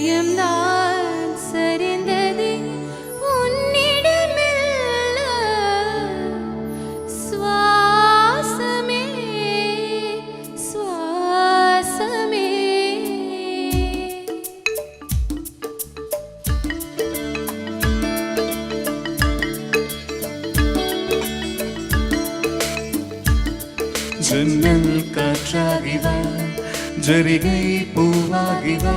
இதயம் நான் சரிந்தது. உன்னிடமெல்ல சுவாசமே சுவாசமே. ஜன்னல் காற்றாகிவா ஜரிகை பூவாகிவா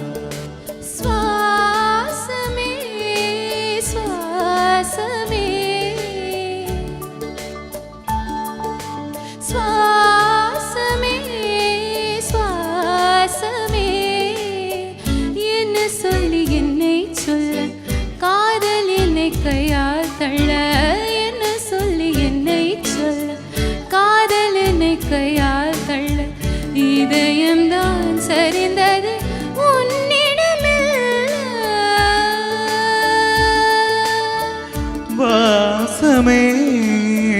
வாசமே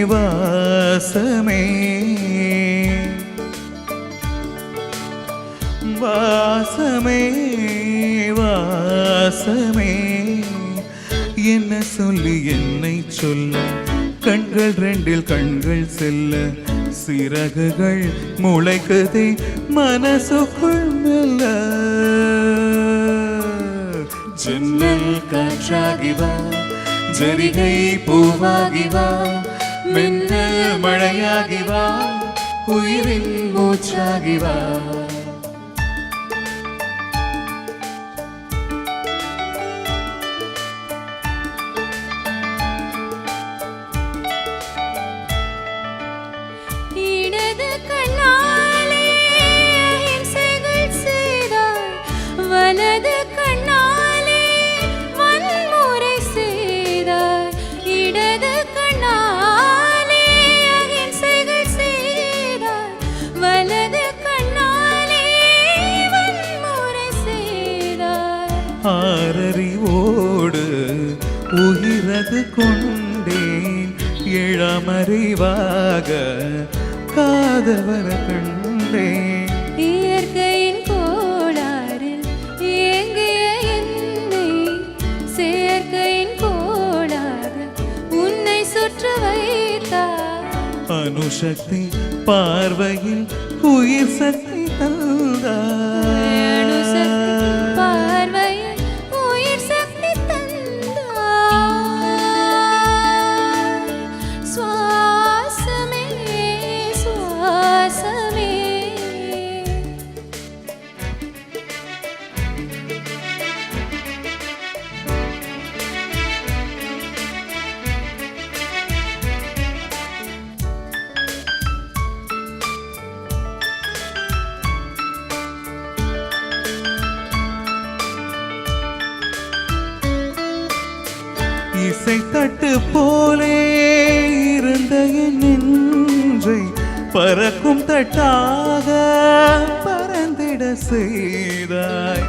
வாசமே. வாசமே வாசமே. என்ன சொல்லி என்னை சொல்ல கண்கள் ரெண்டில் கண்கள் செல்ல சிறகுகள் முளைக்குதே மனசுக்குள் மெல்ல. ஜன்னல் காற்றாகி ചരികൈ പൂവാകിവ മിന്നൽ മഴയാകിവ ഉയരിൻ മൂച്ചാകിവ. உயிரது கொண்டேன் இளமறிவாக காதவர கண்டேன். இயற்கையின் கோளாறில் இயங்கிய என்னை செயற்கையின் கோளாக உன்னை சுற்ற வைத்தார். அணுசக்தி பார்வையில் உயிர் சக்தி தட்டு போலே இருந்த நெஞ்சை பறக்கும் தட்டாக பறந்திட செய்தாய்.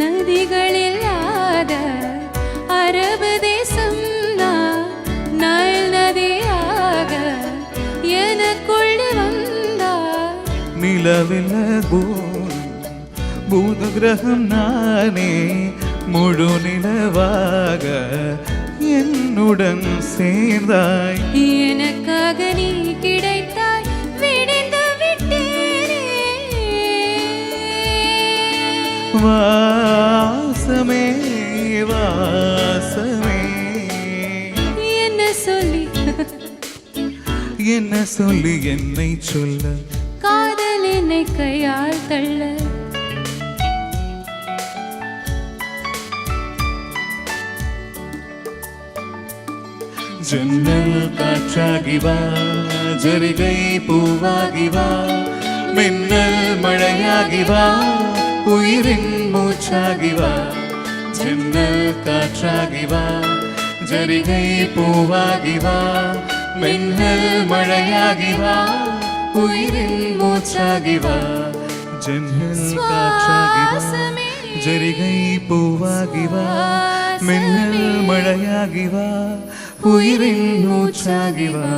நதிகளில்லாத அரபு தேசம் நல் நதியாக எனக்குள் வந்தார் நிலவில் பூத கிரகம் நானே முழு நிலவாக என்னுடன் சேர்ந்தாய். எனக்காக நீ கிடைத்தாய் விடிந்து விட்டேனே. வாசமே வாசமே. என்ன சொல்லி? என்ன சொல்லி என்னை சொல்ல? காதல் என்னை கையால் தள்ள. ചെന്നൽ കാറ്റാകിവ ജറികൈ പൂവാകിവ മിന്നൽ മഴയാകിവ ഉയിരിൻ മൂച്ചാകിവ ചെന്നൽ കാറ്റാകിവ ജറികൈ പൂവാകിവ മിന്നൽ മഴയാകിവ ഉയിരിൻ മൂച്ചാകിവ ജന്നൽ കാറ്റാകിവ ജരികൈ പൂവാകിവ മിന്നൽ മഴയാകിവ ഉയരുന്നു ചാകിവാ